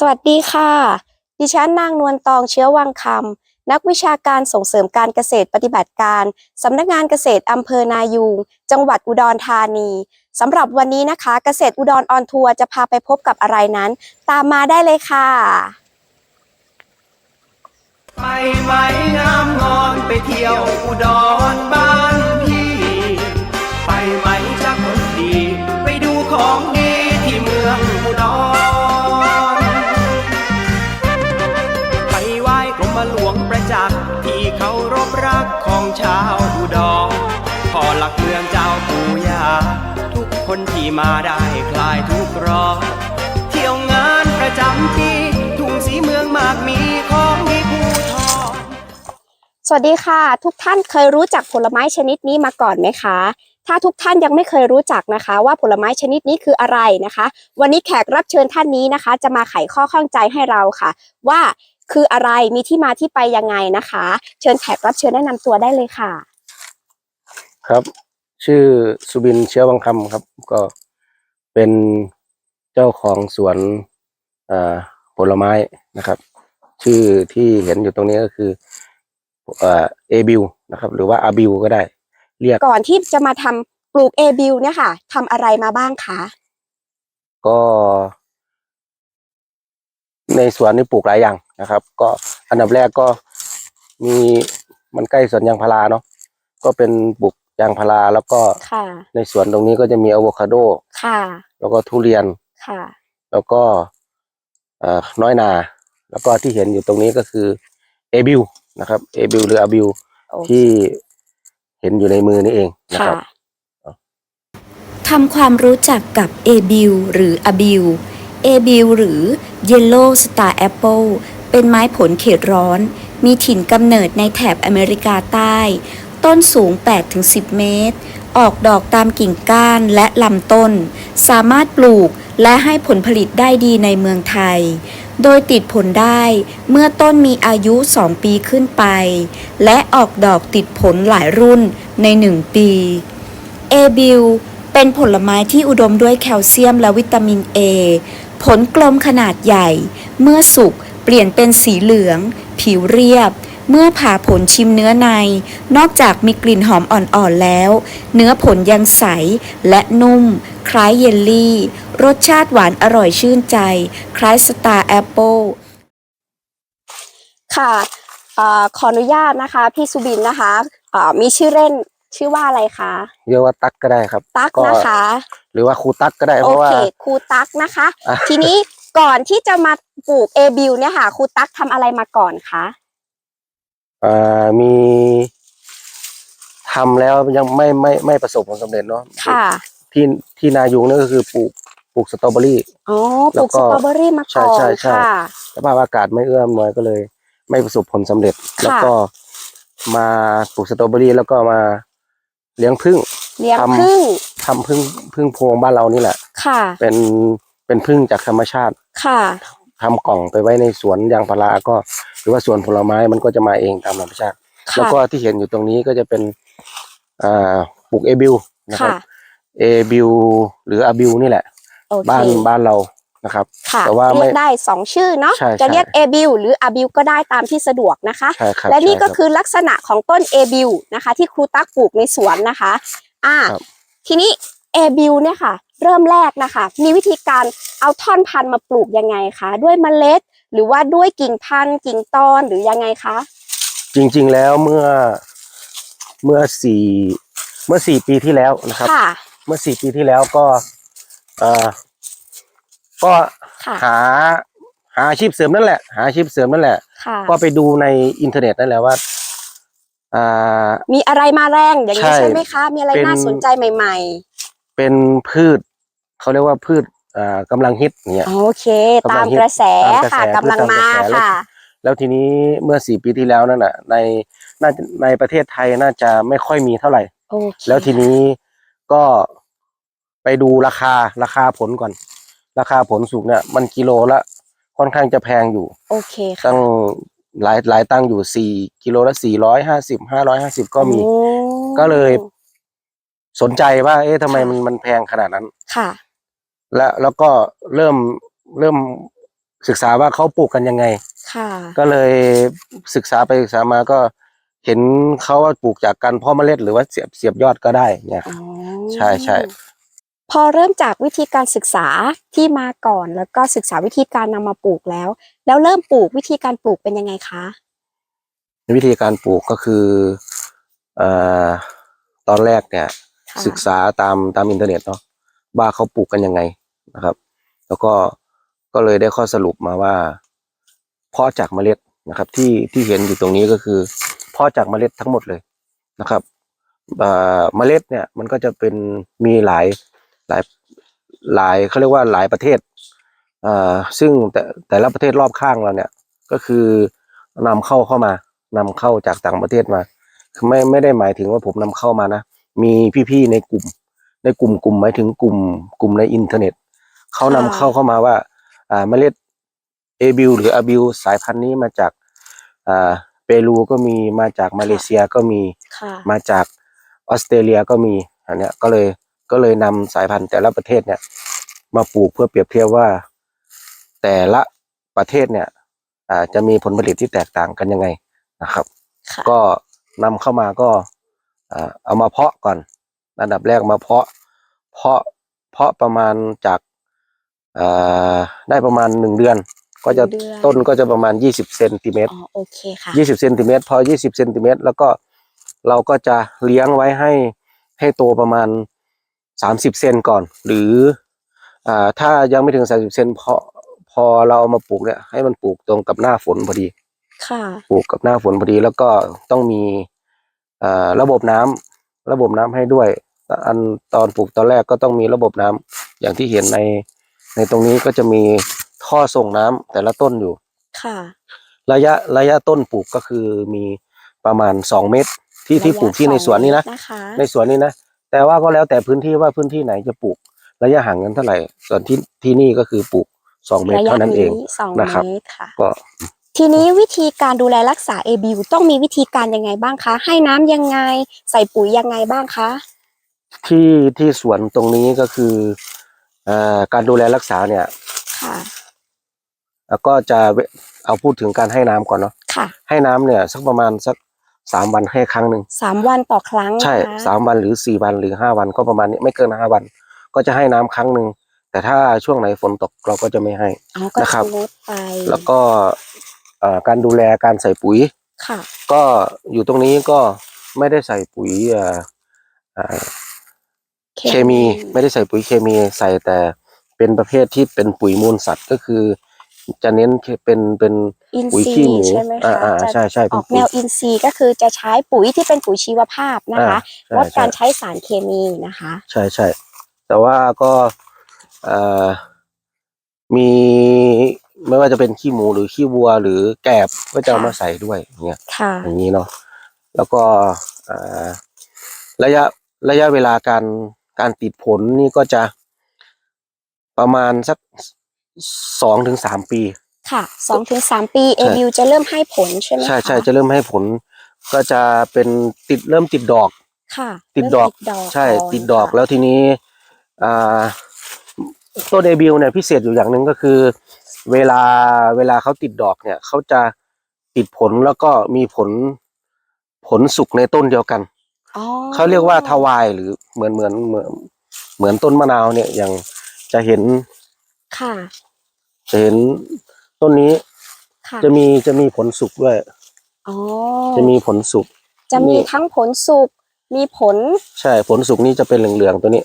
สวัสดีค่ะ ดิฉันนางนวลตองเชื้อวังคำนักวิชาการส่งเสริมการเกษตรปฏิบัติการสำนักงานเกษตรอำเภอนายูงจังหวัดอุดรธานีสำหรับวันนี้นะคะ เกษตรอุดรออนทัวร์จะพาไปพบกับอะไรนั้น ตามมาได้เลยค่ะไปไหมงามงอนไปเที่ยวอุดรบ้าน ชาวอุดรพอหลักเมืองเจ้าปู่ย่าทุกคนที่มาได้คลายทุกร้อนเที่ยวงานประจำปีทุ่งสีเมืองมากมีของดีภูทรสวัสดีค่ะ ทุกท่านเคยรู้จักผลไม้ชนิดนี้มาก่อนไหมคะ ถ้าทุกท่านยังไม่เคยรู้จักนะคะ ว่าผลไม้ชนิดนี้คืออะไรนะคะ วันนี้แขกรับเชิญท่านนี้นะคะ จะมาไขข้อข้องใจให้เราค่ะ ว่า คืออะไรมีที่มาที่ไปยังไงนะคะ เชิญแขกรับเชิญแนะนำตัวได้เลยค่ะ ครับ ชื่อสุบินเชื้อวังคำครับ ก็เป็นเจ้าของสวนเอ่อผลไม้นะครับ ชื่อที่เห็นอยู่ตรงนี้ก็คือเอ่อเอบิวนะครับ หรือว่าอาบิวก็ได้ เรียกก่อนที่จะมาทำปลูกเอบิวเนี่ยค่ะทำอะไรมาบ้างคะก็ ในสวนนี่ปลูกหลายอย่าง นะครับ ก็อันดับแรกก็มีมันใกล้สวนยางพาราเนาะก็เป็นปลูกยางพาราแล้วก็ค่ะ ในสวนตรงนี้ก็จะมีอะโวคาโดค่ะ แล้วก็ทุเรียนค่ะ แล้วก็เอ่อน้อยนา แล้วก็ที่เห็นอยู่ตรงนี้ก็คือเอบิวนะครับเอบิวหรืออาบิวโอเค ที่เห็นอยู่ในมือนี่เองนะคค่ะรับ ทำความรู้จักกับ a b i l หรือ a b i l a b i l หรือ Yellow Star Apple เป็นไม้ผลเขตร้อน มีถิ่นกำเนิดในแถบอเมริกาใต้ ต้นสูง 8-10 เมตร ออกดอกตามกิ่งก้านและลำต้น สามารถปลูกและให้ผลผลิตได้ดีในเมืองไทย โดยติดผลได้เมื่อต้นมีอายุ 2 ปีขึ้นไป และออกดอกติดผลหลายรุ่นใน 1 ปี เอบิลเป็นผลไม้ที่อุดมด้วยแคลเซียมและวิตามินเอ ผลกลมขนาดใหญ่ เมื่อสุก ปลี่ยนเป็นสีเหลือง ผิวเรียบ เมื่อผ่าผลชิมเนื้อใน นอกจากมีกลิ่นหอมอ่อนๆแล้ว เนื้อผลยังใสและนุ่ม คล้ายเยลลี่ รสชาติหวานอร่อยชื่นใจ คล้ายสตาร์แอปเปิลค่ะเอ่อขออนุญาตนะคะ พี่สุบินนะคะเอ่อมีชื่อเล่นชื่อว่าอะไรคะเรียกว่าตักก็ได้ครับ ตั๊กก็นะคะ หรือว่าครูตักก็ได้เพโอราะว่าเคครูตั๊กนะคะอะทีนี้ ก่อนที่จะมาปลูกเอบิวเนี่ยค่ะครูตั๊กทำอะไรมาก่อนคะเอ่อมีทำแล้วยังไม่ไม่ไม่ประสบผลสำเร็จเนาะค่ะ ที่ที่นายุงนี่ก็คือปลูกปลูกสตรอเบอรี่อ๋อปแล้ลูวกก็สตรอเบอรี่มาก่อนใช่ใช่ใช่ค่ะสภาพอากาศไม่เอื้ออำนวยก็เลย ไม่ประสบผลสำเร็จ แล้วก็มาปลูกสตรอเบอรี่แล้วก็มาเลี้ยงผึ้งเลี้ยงทำพึ่งทำพึ่งพึ่งพวงบ้านเรานี่แหละ ค่ะ เป็นเป็นพึ่งจากธรรมชาติ ค่ะ ทำกล่องไปไว้ในสวนยางพาราก็ หรือว่าสวนผลไม้มันก็จะมาเองตามธรรมชาติแล้วค่ะก็ที่เห็นอยู่ตรงนี้ก็จะเป็นอ่าปลูกเอบิวนะครัค่ะบเอบิวหรืออาบิวนี่แหละ โอเคบ้านบ้านเรานะครับ ค่ะแต่ว่าไม่เรียกได้สองชื่อเนาะใช่จะเรียกใช่ เอบิวหรืออาบิวก็ได้ตามที่สะดวกนะคะ ใช่ครับและนี่ใช่ก็รับ คือลักษณะของต้นเอบิวนะคะ ที่ครูตั๊กปลูกในสวนนะคะ อ่า ครับ ทีนี้ เอบิวเนี่ยค่ะ เริ่มแรกนะคะ มีวิธีการเอาท่อนพันธุ์มาปลูกยังไงคะด้วยเมล็ด หรือว่าด้วยกิ่งพันธุ์กิ่งตอนหรือยังไงคะจริงๆแล้วเมื่อเมื่อสี่เมื่อสี่ปีที่แล้วนะครับ ค่ะ เมื่อสี่ปีที่แล้วก็เอ่อก็ค่ะ หาหาอาชีพเสริมนั่นแหละ หาอาชีพเสริมนั่นแหละ ค่ะ ก็ไปดูในอินเทอร์เน็ตนั่นแหละว่าอ่า มีอะไรมาแรงอย่างนี้ใช่ ใช่ไหมคะ มีอะไรเป็นน่าสนใจใหม่ เป็นพืชเขาเรียกว่าพืชอ่ากำลังฮิตเนี่ยๆโอเคกำลัตามงฮิตกระแสตามกระแสค่ะกำลังมาตามกระแสค่ะ แล้วทีนี้เมื่อสี่ปีที่แล้วนั่นน่ะในน่าจะในประเทศไทยน่าจะไม่ค่อยมีเท่าไหร่ โอเคแล้วทีนี้ก็ไปดูราคาราคาผลก่อน ราคาผลสุกเนี่ย มันกิโลละค่อนข้างจะแพงอยู่ โอเคค่ะตั้งหลายหลายตังค์อยู่สี่กิโลละสี่ร้อยห้าสิบห้าร้อยห้าสิบก็มี โอ้ก็เลย สนใจว่า เอ๊ะทำไมมันมันแพงขนาดนั้น ค่ะ แล้วแล้วก็เริ่มเริ่มศึกษาว่าเขาปลูกกันยังไง ค่ะ ก็เลยศึกษาไปศึกษามาก็เห็นเขาว่าปลูกจากการเพาะเมล็ดหรือว่าเสียบเสียบยอดก็ได้เนี่ยอ๋อใช่ใช่พอเริ่มจากวิธีการศึกษาที่มาก่อน แล้วก็ศึกษาวิธีการนำมาปลูกแล้ว แล้วเริ่มปลูกวิธีการปลูกเป็นยังไงคะวิธีการปลูกก็คือเอ่อตอนแรกเนี่ยค่ะ ศึกษาตามตามอินเทอร์เน็ตเนาะว่าเขาปลูกกันยังไงนะครับ แล้วก็ก็เลยได้ข้อสรุปมาว่าเพาะจากเมล็ดนะครับ ที่ที่เห็นอยู่ตรงนี้ก็คือเพาะจากเมล็ดทั้งหมดเลยนะครับเมล็ดเนี่ยมันก็จะเป็นมีหลายหลายหลายเขาเรียกว่าหลายประเทศอ่อซึ่งแต่แต่ละประเทศรอบข้างเราเนี่ยก็คือนำเข้าเข้ามานำเข้าจากต่างประเทศมา ไม่ไม่ได้หมายถึงว่าผมนำเข้ามานะ มีพี่ๆในกลุ่ม ในกลุ่มกลุ่มหมายถึงกลุ่มกลุ่มในอินเทอร์เน็ตเขานำเข้าเข้ามาว่า อ่าเมล็ดเอบิวหรืออาบิวสายพันธุ์นี้มาจากอ่าเปรูก็มีมาจากมาเลเซียก็มีค่ะ มาจากออสเตรเลียก็มีอันเนี้ยก็เลยก็เลยนำสายพันธุ์แต่ละประเทศเนี่ย มาปลูกเพื่อเปรียบเทียบว่า แต่ละประเทศเนี่ยอ่าจะมีผลผลิตที่แตกต่างกันยังไงนะครับ ค่ะ ก็นำเข้ามาก็อ่า เอามาเพาะก่อนอันดับแรกมาเพาะ เพาะเพาะประมาณจากอ่าได้ประมาณหนึ่งเดือน ก็จะหนึ่งเดือนต้นก็จะประมาณยี่สิบเซนติเมตรอ๋อโอเคค่ะยี่สิบเซนติเมตรพอยี่สิบเซนติเมตรแล้วก็เราก็จะเลี้ยงไว้ให้ให้โตประมาณสามสิบเซนก่อน หรืออ่าถ้ายังไม่ถึงสามสิบเซนพอพอเราเอามาปลูกเนี่ยให้มันปลูกตรงกับหน้าฝนพอดี ค่ะ ปลูกกับหน้าฝนพอดีแล้วก็ต้องมีอ่า ระบบน้ำระบบน้ำให้ด้วย อันตอนปลูกตอนแรกก็ต้องมีระบบน้ำอย่างที่เห็นในในตรงนี้ก็จะมีท่อส่งน้ำแต่ละต้นอยู่ ค่ะ ระยะระยะต้นปลูกก็คือมีประมาณสองเมตรที่ที่ปลูกที่ในสวนนี้นะระยะสองเมตรนะคะในสวนนี้นะแต่ว่าก็แล้วแต่พื้นที่ว่าพื้นที่ไหนจะปลูกระยะห่างกันเท่าไหร่ ส่วนที่ที่นี่ก็คือปลูกสองเมตรระยะเท่านั้นเองสองนะครับเมตรค่ะก็ ทีนี้วิธีการดูแลรักษา a b ต้องมีวิธีการยังไงบ้างคะ ให้น้ำยังไง ใส่ปุ๋ยยังไงบ้างคะ ที่ที่สวนตรงนี้ก็คือเอ่อการดูแลรักษาเนี่ยค่ะ แล้วก็จะเวเอาพูดถึงการให้น้ำก่อนเนาะค่ะ ให้น้ำเนี่ยสักประมาณสักสามวันให้ครั้งหนึ่งสามวันต่อครั้งใช่นะคะสามวันหรือสี่วันหรือห้าวันก็ประมาณนี้ไม่เกินห้าวัน ก็จะให้น้ำครั้งหนึ่งแต่ถ้าช่วงไหนฝนตกเราก็จะไม่ให้ อ๋อก็นะครับชะลดไปแล้วก็เอ่อ การดูแลการใส่ปุ๋ยค่ะก็อยู่ตรงนี้ก็ไม่ได้ใส่ปุ๋ยเอ่อเอ่อเคมีไม่ได้ใส่ปุ๋ยเคมีใส่แต่เป็นประเภทที่เป็นปุ๋ยมูลสัตว์ก็คือ จะเน้นเป็นเป็นอินปุ๋ยทรีขี้หมูย์ใช่ไหมอ่าคะอ่าจะใช่ใช่อเป็นอกปุ๋แนยวอินทรีย์ก็คือจะใช้ปุ๋ยที่เป็นปุ๋ยชีวภาพนะคะใช่ลดการใช่ใช้สารเคมีนะคะ ใช่ใช่แต่ว่าก็เอ่อมี ไม่ว่าจะเป็นขี้หมูหรือขี้วัวหรือแกบก็จะเอาค่ะมาใส่ด้วยอย่างเงี้ยค่ะ อย่างนี้เนาะแล้วก็เอ่อระยะระยะเวลาการการติดผลนี่ก็จะประมาณสักสองถึงสามปี ค่ะสองถึงสามปีใช่ a b จะเริ่มให้ผลใช่ไหมคะใช่ใช่จะเริ่มให้ผล ก็จะเป็นติดเริ่มติดดอก ค่ะ ติดดอกเริ่มใช่ก่อนติดดอกค่ะแล้วทีนี้อ่าต้นเดบิวเนี่ยพิเศษอยู่อย่างหนึ่งก็คือ เวลาเวลาเขาติดดอกเนี่ยเขาจะติดผลแล้วก็มีผลผลสุกในต้นเดียวกันอ๋อเขาเรียกว่าทวายหรือเหมือนเหมือนเหมือนเหมือนต้นมะนาวเนี่ยอย่างจะเห็นค่ะจะเห็นต้นนี้ค่ะจะมีจะมีผลสุกด้วยอ๋อจะมีผลสุกจะมีนี่ทั้งผลสุกมีผล ใช่ผลสุกนี่จะเป็นเหลืองๆตัวนี้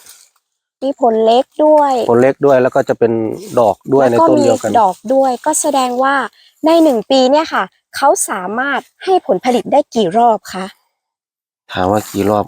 มีผลเล็กด้วยผลเล็กด้วยแล้วก็จะเป็นดอกด้วยในแล้วก็ต้นมีเดียวกันดอกด้วย ก็แสดงว่าในหนึ่งปีเนี่ยค่ะเขาสามารถให้ผลผลิตได้กี่รอบคะถามว่ากี่รอบ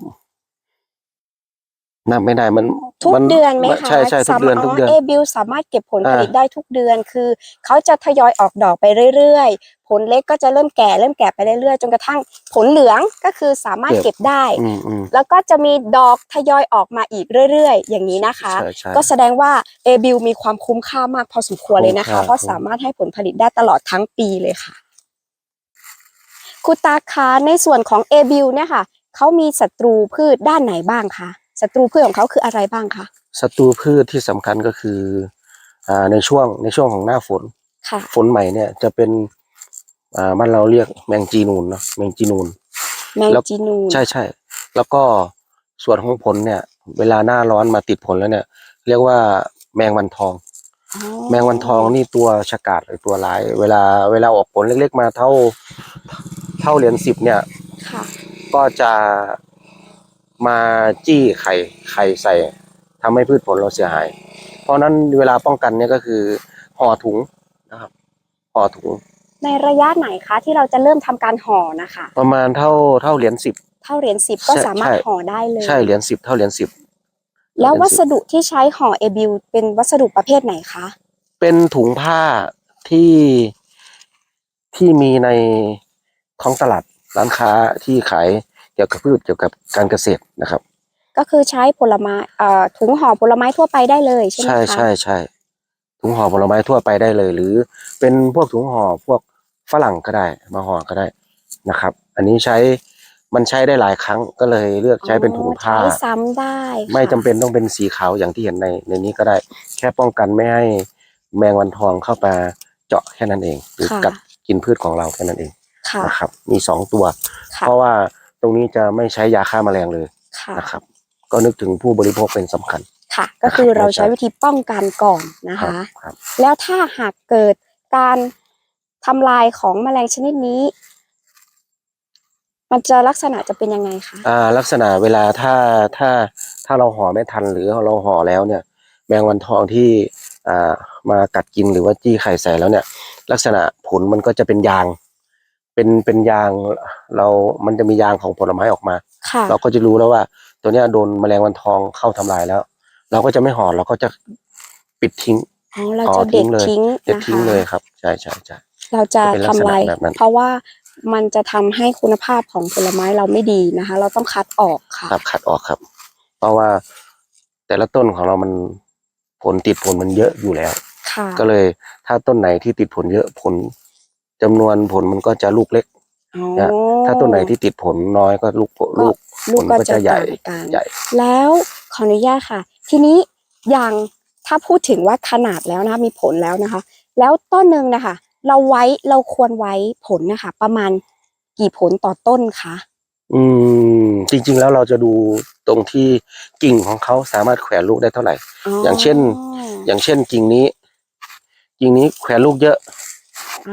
นับไม่ได้มันทุกมัเดือนไหมคะใช่ใช่ทุกเดือนทุกเดือนเอบิลสามารถเก็บผลผลิตอ่าได้ทุกเดือนคือเขาจะทยอยออกดอกไปเรื่อยๆ ผลเล็กก็จะเริ่มแก่เริ่มแก่ไปเรื่อยๆจนกระทั่งผลเหลืองก็คือสามารถเก็บได้อืมอืมแล้วก็จะมีดอกทยอยออกมาอีกเรื่อยๆ อย่างนี้นะคะใช่ใช่ก็แสดงว่าเอบิลมีความคุ้มค่ามากพอสมควรเลยนะคะคุ้มค่าเพราะสามารถให้ผลผลิตได้ตลอดทั้งปีเลยค่ะคุณตาคะในส่วนของเอบิลเนี่ยค่ะเขามีศัตรูพืชด้านไหนบ้างคะศัตรูพืชของเขาคืออะไรบ้างคะศัตรูพืชที่สำคัญก็คืออ่าในช่วงในช่วงของหน้าฝนค่ะผลใหม่เนี่ยจะเป็น อ่าบ้านเราเรียกแมงจีนูนเนาะแมงจีนูนแมงแล้วจีนูนใช่ใช่แล้วก็ส่วนของผลเนี่ย เวลาหน้าร้อนมาติดผลแล้วเนี่ย เรียกว่าแมงวันทองอ๋อแมงวันทองนี่ตัวฉกาจหรือตัวร้าย เวลาเวลาออกผลเล็กๆมาเท่า เท่าเหรียญสิบเนี่ยค่ะก็จะมาจี้ไข่ไข่ใส่ทำให้พืชผลเราเสียหาย เพราะฉะนั้นเวลาป้องกันเนี่ยก็คือห่อถุงนะครับห่อถุง ในระยะไหนคะที่เราจะเริ่มทำการห่อนะคะ ประมาณเท่าเท่าเหรียญสิบ เท่าเหรียญสิบก็ใช่สามารถใช่ ห่อได้เลย ใช่เหรียญสิบเท่าเหรียญสิบ แล้ววัสดุที่ใช้ห่อเอบิวเป็นวัสดุประเภทไหนคะ เป็นถุงผ้าที่ที่มีในท้องตลาดร้านค้าที่ขายเกี่ยวกับพืชเกี่ยวกับการเกษตรนะครับ ก็คือใช้ผลไม้เอ่อถุงห่อผลไม้ทั่วไปได้เลยใช่ไหมใช่คะ ใช่ใช่ถุงห่อผลไม้ทั่วไปได้เลย หรือเป็นพวกถุงห่อพวก ฝรั่งก็ได้ มาห่อก็ได้นะครับ อันนี้ใช้มันใช้ได้หลายครั้งก็เลยเลือกใช้เป็นถุงผ้าใช้ซ้ำได้ค่ะไม่จำเป็นต้องเป็นสีขาวอย่างที่เห็นในในนี้ก็ได้ แค่ป้องกันไม่ให้แมงวันทองเข้ามาเจาะแค่นั้นเองหรือค่ะกัดกินพืชของเราแค่นั้นเองค่ะนะครับ มีสองตัวค่ะเพราะว่าตรงนี้จะไม่ใช้ยาฆ่าแมลงเลยค่ะนะครับ ก็นึกถึงผู้บริโภคเป็นสำคัญค่ะ ก็คือนะครับเราใช้วิธีป้องกันก่อนนะครัคะครับแล้วถ้าหากเกิดการ ทำลายของแมลงชนิดนี้ มันจะลักษณะจะเป็นยังไงคะอ่า ลักษณะเวลาถ้าถ้าถ้าเราห่อไม่ทันหรือเราห่อแล้วเนี่ย แมงวันทองที่อ่ามากัดกินหรือว่าจี้ไข่ใส่แล้วเนี่ย ลักษณะผลมันก็จะเป็นยาง เป็นเป็นยางเรา มันจะมียางของผลไม้ออกมาค่ะเราก็จะรู้แล้วว่า ตัวเนี้ยโดนแมลงวันทองเข้าทำลายแล้ว เราก็จะไม่ห่อเราก็จะปิดทิ้งอ๋อเราอ๋อจะเด็ดทิ้ทิ้งงเลยเด็ดนะทิ้งคะเลยครับ ใช่ใช่ใช่ เราจะจะเป็นลักษทำณะลายแบบนั้นเพราะว่ามันจะทำให้คุณภาพของผลไม้เราไม่ดีนะคะ เราต้องคัดออกค่ะครับขัดออกครับ เพราะว่าแต่ละต้นของเรามันผลติดผลมันเยอะอยู่แล้วค่ะก็เลยถ้าต้นไหนที่ติดผลเยอะผลจำนวนผลมันก็จะลูกเล็กอ๋อนะถ้าต้นไหนที่ติดผลน้อยก็ลูกผลลูกลูกผก็ลก็จะจะใหญ่ต่างกันใหญ่ แล้วขออนุญาตค่ะ ทีนี้อย่างถ้าพูดถึงว่าขนาดแล้วนะคะมีผลแล้วนะคะ แล้วต้นหนึ่งนะคะ เราไว้เราควรไว้ผลนะคะ ประมาณกี่ผลต่อต้นคะอืม จริง ๆ แล้วเราจะดูตรงที่กิ่งของเขาสามารถแขวนลูกได้เท่าไหร่ อย่างเช่น อย่างเช่นกิ่งนี้ กิ่งนี้แขวนลูกเยอะ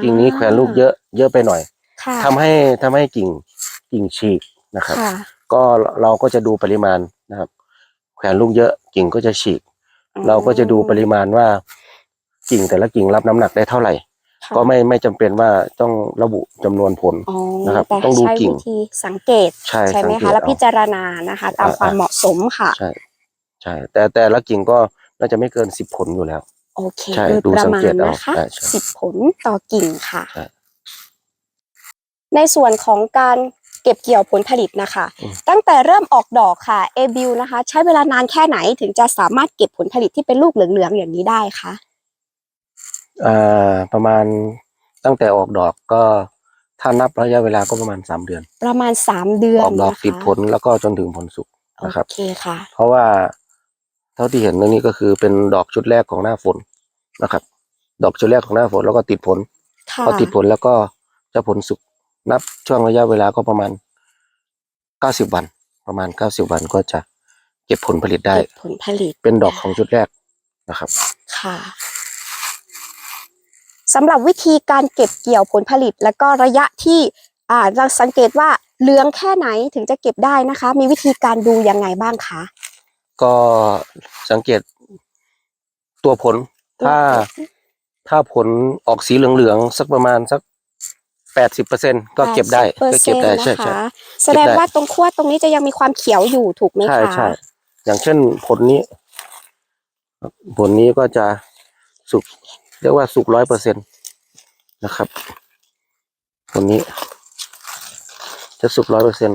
กิ่งนี้แขวนลูกเยอะ เยอะไปหน่อยค่ะทำให้ทำให้กิ่งกิ่งฉีกนะครับค่ะก็เราก็จะดูปริมาณนะครับ แขวนลูกเยอะ กิ่งก็จะฉีก เราก็จะดูปริมาณว่ากิ่งแต่ละกิ่งรับน้ำหนักได้เท่าไหร่ค่ะ ก็ไม่ไม่จำเป็นว่าต้องระบุจำนวนผล อ๋อนะครับแต่ต้องดูใช้กิ่ง วิธีสังเกตใช่ไหมสังเกคะตแล้วเอา พิจารณานะคะ ตามอ่า ความอ่าเหมาะสมค่ะ ใช่ ใช่ แต่แต่ละกิ่งก็น่าจะไม่เกินสิบผลอยู่แล้ว โอเคใช่โดยดูประสังมาณเกตเอานะคะใช่ใช่สิบผลต่อกิ่งค่ะ ใช่ในส่วนของการเก็บเกี่ยวผลผลิตนะคะ อืม ตั้งแต่เริ่มออกดอกค่ะเอบิวนะคะ ใช้เวลานานแค่ไหนถึงจะสามารถเก็บผลผลิตที่เป็นลูกเหลืองๆอย่างนี้ได้คะอ่า ประมาณตั้งแต่ออกดอกก็ถ้านับระยะเวลาก็ประมาณสามเดือน ประมาณสามเดือนออกดอกนะคะติดผลแล้วก็จนถึงผลสุกโอนะครับเคค่ะ เพราะว่าเท่าที่เห็นในนี้ก็คือเป็นดอกชุดแรกของหน้าฝนนะครับ ดอกชุดแรกของหน้าฝนแล้วก็ติดผลค่ะพอติดผลแล้วก็จะผลสุกนับช่วงระยะเวลาก็ประมาณเก้าสิบวัน ประมาณเก้าสิบวันก็จะเก็บผลผลิตได้เก็บผลผลิตเป็นดอกของชุดแรกนะครับ ค่ะ สำหรับวิธีการเก็บเกี่ยวผลผลิต แล้วก็ระยะที่อ่าเราสังเกตว่าเหลืองแค่ไหนถึงจะเก็บได้นะคะ มีวิธีการดูยังไงบ้างคะ ก็สังเกตตัวผล ถ้าถ้าผลออกสีเหลืองๆสักประมาณสักแปดสิบเปอร์เซ็นก็เก็บได้ก็เก็บได้80%ใช่ใช่นะคะแสดงว่าตรงขั้วตรงนี้จะยังมีความเขียวอยู่ถูกไหมใช่คะใช่อย่างเช่นผลนี้ ผลนี้ก็จะสุก เรียกว่าสุกร้อยเปอร์เซ็นตนะครับผลนี้ จะสุกร้อยเปอร์เซ็น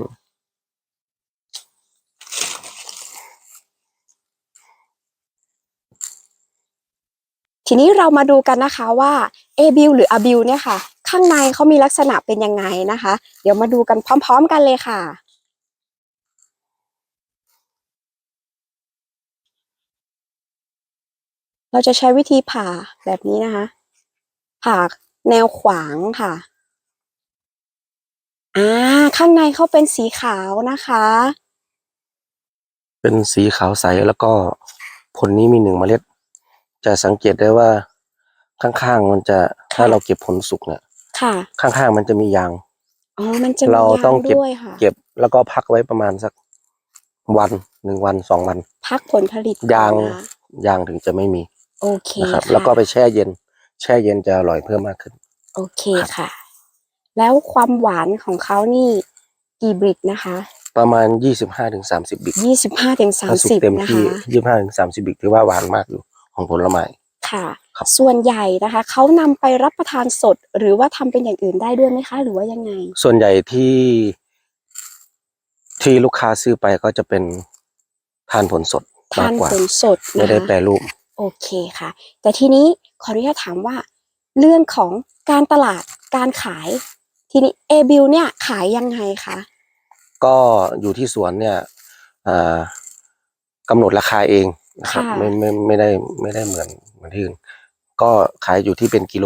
ทีนี้เรามาดูกันนะคะว่า A บิวหรือ A บิวเนี่ยค่ะ ข้างในเขามีลักษณะเป็นยังไงนะคะ เดี๋ยวมาดูกันพร้อม ๆ กันเลยค่ะ เราจะใช้วิธีผ่าแบบนี้นะคะ ผ่าแนวขวางค่ะอ่าข้างในเขาเป็นสีขาวนะคะ เป็นสีขาวใสแล้วก็ผลนี้มีหนึ่งเมล็ด จะสังเกตได้ว่าข้างๆมันจะถ้าเราเก็บผลสุกเนี่ยค่ะ ข้างๆมันจะมียางอ๋อมันจะมีเราต้องเก็บยด้วยค่ะเก็บแล้วก็พักไว้ประมาณสักวันหนึ่งวันสองวัน พักผลผลิตก่อนยางนะคะยางถึงจะไม่มี โอเคนะครับค่ะแล้วก็ไปแช่เย็น แช่เย็นจะอร่อยเพิ่มมากขึ้น โอเคค่ะ แล้วความหวานของเขานี่กี่บริกนะคะ ประมาณยี่สิบห้าถึงสามสิบบิกยี่สิบห้าถึงสามถ้าสุกสิบเต็มนะที่คะยี่สิบห้าถึงสามสิบบิกถือว่าหวานมากอยู่ของผลไม้ค่ะครับส่วนใหญ่นะคะเขานำไปรับประทานสด หรือว่าทำเป็นอย่างอื่นได้ด้วยไหมคะ หรือว่ายังไง ส่วนใหญ่ที่ ที่ลูกค้าซื้อไปก็จะเป็นทานผลสดมากทานกว่าผลสดไม่นะได้คะแปรรูป โอเคค่ะ แต่ทีนี้ขออนุญาตถามว่า เรื่องของการตลาดการขาย ทีนี้เอบิลเนี่ยขายยังไงคะก็อยู่ที่สวนเนี่ยอ่ากำหนดราคาเองนะครับค่ะไม่ไม่ไม่ได้ไม่ได้เหมือนเหมือนที่อื่นก็ขายอยู่ที่เป็นกิโล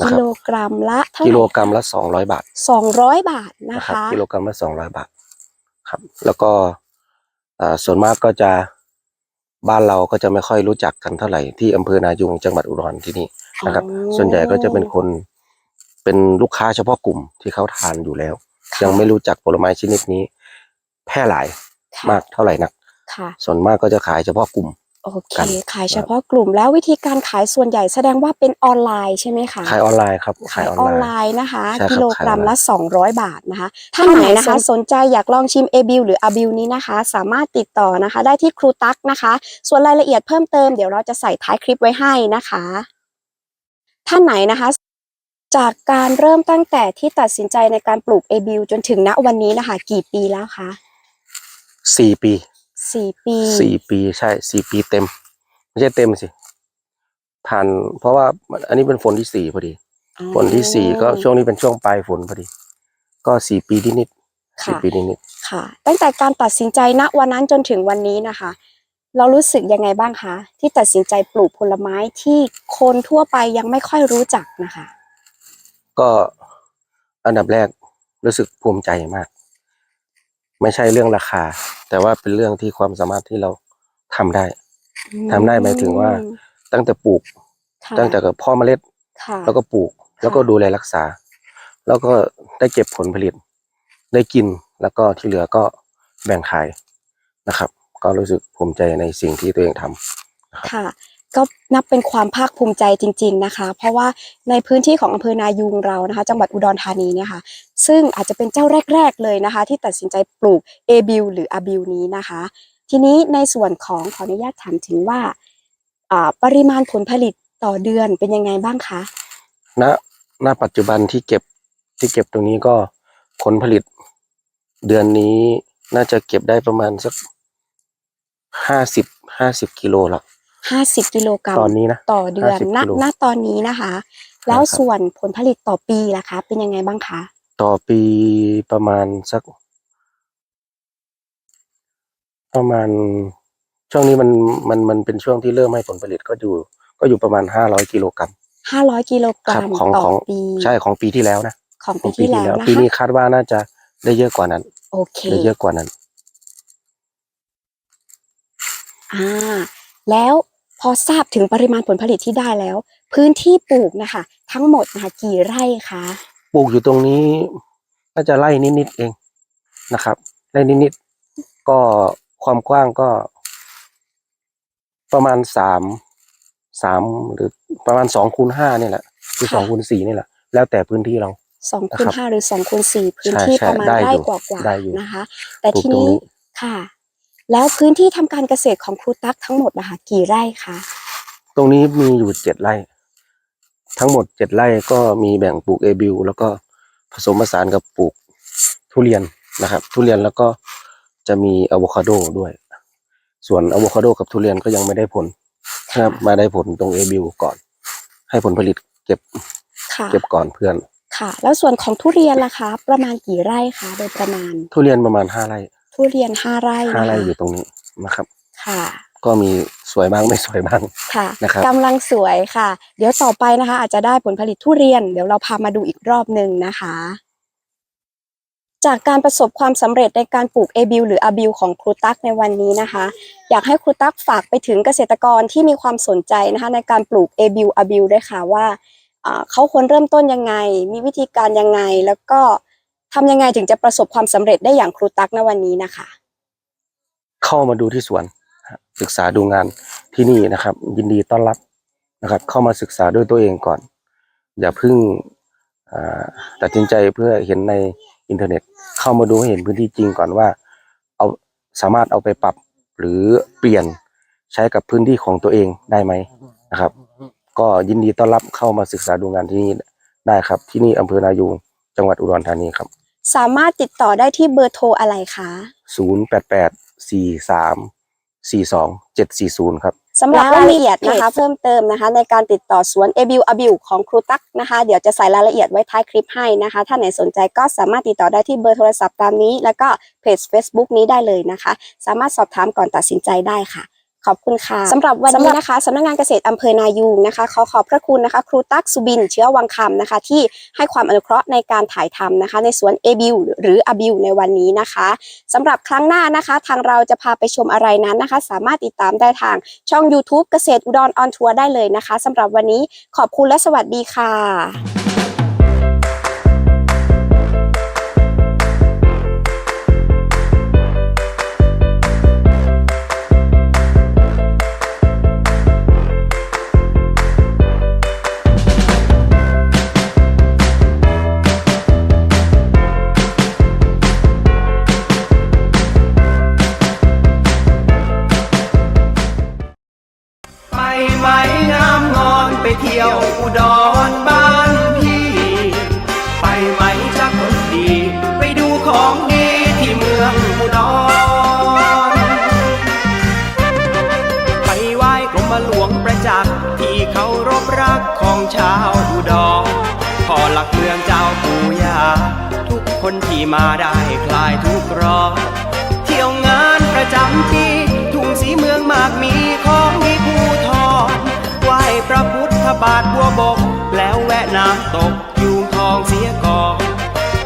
นะกิครับโลกรัมละเท่าไหร่กิโลกรัมละสองร้อยบาทสองร้อยบาทนะนะครับคะกิโลกรัมละสองร้อยบาทครับ แล้วก็อ่าส่วนมากก็จะ บ้านเราก็จะไม่ค่อยรู้จักกันเท่าไหร่ที่อำเภอนายุงจังหวัดอุดรที่นี่นะครับ อ๋อ ส่วนใหญ่ก็จะเป็นคนเป็นลูกค้าเฉพาะกลุ่มที่เขาทานอยู่แล้ว ค่ะยังไม่รู้จักผลไม้ชนิดนี้ แพร่หลายค่ะมากเท่าไหร่นัก ค่ะ ส่วนมากก็จะขายเฉพาะกลุ่ม โอเคกันขายเฉพาะกลุ่มแล้ววิธีการขายส่วนใหญ่แสดงว่าเป็นออนไลน์ใช่ไหมคะขายออนไลน์ครับขายขายออออนนไลไลน์น์นะคะใช่ครับกิโลกรัมขายออนไลน์ละ 200 บาทนะคะท่านไหนนะคะสนใจอยากลองชิมเอบิลหรืออาบิลนี้นะคะ สามารถติดต่อนะคะ ได้ที่ครูตั๊กนะคะ ส่วนรายละเอียดเพิ่มเติมเดี๋ยวเราจะใส่ท้ายคลิปไว้ให้นะคะ ท่านไหนนะคะจากการเริ่มตั้งแต่ที่ตัดสินใจในการปลูกเอบิลจนถึงณวันนี้นะคะ กี่ปีแล้วคะสี่ปี สี่ปีสี่ปีใช่สี่ปีเต็ม ไม่ใช่เต็มสิผ่านเพราะว่ามันอันนี้เป็นฝนที่สี่พอดีอ๋อฝนที่สี่ก็ช่วงนี้เป็นช่วงปลายฝนพอดี ก็สี่ปีนิดนิดๆสี่ค่ะปีนิดนิดค่ะ ตั้งแต่การตัดสินใจณวันนั้นจนถึงวันนี้นะคะ เรารู้สึกยังไงบ้างคะที่ตัดสินใจปลูกผลไม้ที่คนทั่วไปยังไม่ค่อยรู้จักนะคะๆก็อันดับแรกรู้สึกภูมิใจมาก ไม่ใช่เรื่องราคา แต่ว่าเป็นเรื่องที่ความสามารถที่เราทำได้ทำได้หมายถึงว่าอืมตั้งแต่ปลูก ค่ะตั้งแต่กับพ่อเมล็ด ค่ะ แล้วก็ปลูก แล้วก็ดูแลรักษา แล้วก็ได้เก็บผลผลิต ได้กินแล้วก็ที่เหลือก็แบ่งขายนะครับ ก็รู้สึกภูมิใจในสิ่งที่ตัวเองทำ ค่ะ ก็นับเป็นความภาคภูมิใจจริง ๆนะคะ เพราะว่าในพื้นที่ของอำเภอนายูงเรานะคะ จังหวัดอุดรธานีเนี่ยค่ะซึ่งอาจจะเป็นเจ้าแรก ๆเลยนะคะ ที่ตัดสินใจปลูกเอบิลหรืออาบิลนี้นะคะ ทีนี้ในส่วนของขออนุญาตถามถึงว่าอ่าปริมาณผลผลิตต่อเดือนเป็นยังไงบ้างคะณณปัจจุบันที่เก็บที่เก็บตรงนี้ก็ผลผลิต เดือนนี้น่าจะเก็บได้ประมาณสักห้าสิบห้าสิบกิโลละ 50กิโลกรัมตอนนี้นะต่อเดือน50ณกิโลณตอนนี้นะคะ แล้วครับส่วนผลผลิตต่อปีล่ะคะ เป็นยังไงบ้างคะต่อปีประมาณสัก ประมาณช่วงนี้มันมันมันเป็นช่วงที่เริ่มให้ผลผลิตก็อยู่ ก็อยู่ประมาณห้าร้อยกิโลกรัม500กิโลกครัรับมของต่อของปีใช่ของปีที่แล้วนะของขอปีงปีที่ที่แล้วแล้วนะปีคะนี้คาดว่าน่าจะได้เยอะกว่านั้น โอเคได้เยอะกว่านั้น อ่า แล้ว พอทราบถึงปริมาณผลผลิตที่ได้แล้ว พื้นที่ปลูกนะคะ ทั้งหมดนะคะกี่ไร่คะปลูกอยู่ตรงนี้น่าจะไล่นิดๆเองนะครับไล่นิดๆก็ความกว้างก็ ประมาณสามสามหรือประมาณสองคูณห้านี่แหละคือสองคูณสี่นี่แหละ แล้วแต่พื้นที่เราสองคูณนะครับห้าหรือสองคูณสี่พื้นใช่ที่ใช่ประมาณได้ไร่อยู่กว่าได้อยู่ๆนะคะ แต่ปลูกทีตรงนี้นี้ค่ะ แล้วพื้นที่ทำการเกษตรของครูตั๊กทั้งหมดนะคะกี่ไร่คะตรงนี้มีอยู่เจ็ดไร่ ทั้งหมดเจ็ดไร่ก็มีแบ่งปลูกเอบิวแล้วก็ผสมผสานกับปลูกทุเรียนนะครับ ทุเรียนแล้วก็จะมีอะโวคาโดด้วย ส่วนอะโวคาโดกับทุเรียนก็ยังไม่ได้ผลนะครับมาได้ผลตรงเอบิวก่อน ให้ผลผลิตเก็บค่ะเก็บก่อนเพื่อนค่ะ แล้วส่วนของทุเรียนล่ะคะ ประมาณกี่ไร่คะโดยประมาณ ทุเรียนประมาณห้าไร่ ทุเรียนห้าไร่ห้านะไร่คะอยู่ตรงนี้นะครับ ค่ะ ก็มีสวยบ้างไม่สวยบ้างค่ะนะครับกำลังสวยค่ะ เดี๋ยวต่อไปนะคะ อาจจะได้ผลผลิตทุเรียน เดี๋ยวเราพามาดูอีกรอบหนึ่งนะคะ จากการประสบความสำเร็จในการปลูกเอบิลหรืออาบิลของครูตั๊กในวันนี้นะคะ อยากให้ครูตั๊กฝากไปถึงเกษตรกรที่มีความสนใจนะคะ ในการปลูกเอบิลอาบิลด้วยค่ะว่าอ่าเขาควรเริ่มต้นยังไง มีวิธีการยังไงแล้วก็ ทำยังไงถึงจะประสบความสำเร็จได้อย่างครูตั๊กในวันนี้นะคะ เข้ามาดูที่สวนศึกษาดูงานที่นี่นะครับ ยินดีต้อนรับนะครับ เข้ามาศึกษาด้วยตัวเองก่อน อย่าเพิ่งตัดสินใจเพื่อเห็นในอินเทอร์เน็ต เข้ามาดูให้เห็นพื้นที่จริงก่อนว่า เอาสามารถเอาไปปรับหรือเปลี่ยนใช้กับพื้นที่ของตัวเองได้ไหมนะครับ ก็ยินดีต้อนรับเข้ามาศึกษาดูงานที่นี่ได้ครับ ที่นี่อำเภอนายูงจังหวัดอุดรธานีครับ สามารถติดต่อได้ที่เบอร์โทรอะไรคะศูนย์แปดแปดสี่สามสี่สองเจ็ดสี่ศูนย์ครับ สำหรับรายละเอียดนะคะ เพิ่มเติมนะคะ ในการติดต่อสวนเอบิวอบิวของครูตั๊กนะคะ เดี๋ยวจะใส่รายละเอียดไว้ท้ายคลิปให้นะคะ ถ้าไหนสนใจก็สามารถติดต่อได้ที่เบอร์โทรศัพท์ตามนี้ แล้วก็เพจ Facebook นี้ได้เลยนะคะ สามารถสอบถามก่อนตัดสินใจได้ค่ะ ขอบคุณค่ะสำหรับวันนี้นะคะสำนักงานเกษตรอำเภอนายูงนะคะขอขอบพระคุณนะคะ ครูตั๊กสุบิน เชื้อวังคำนะคะ ที่ให้ความอนุเคราะห์ในการถ่ายทำนะคะ ในสวนเอบิวหรืออบิวในวันนี้นะคะสำหรับครั้งหน้านะคะ ทางเราจะพาไปชมอะไรนั้นนะคะ สามารถติดตามได้ทางช่อง YouTube เกษตรอุดรออนทัวร์ได้เลยนะคะสำหรับวันนี้ขอบคุณและสวัสดีค่ะ บาดบัวบก แล้วแวะน้ำตกยูงทองเสียก่อน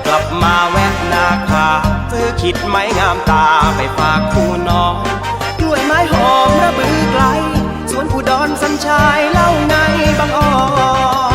กลับมาแวะนาคาซื้อขิดไม้งามตาไปฝากคู่น้องกล้วยไม้หอมระบือไกล สวนอุดรสัญชายเล่าไงบางอ่อน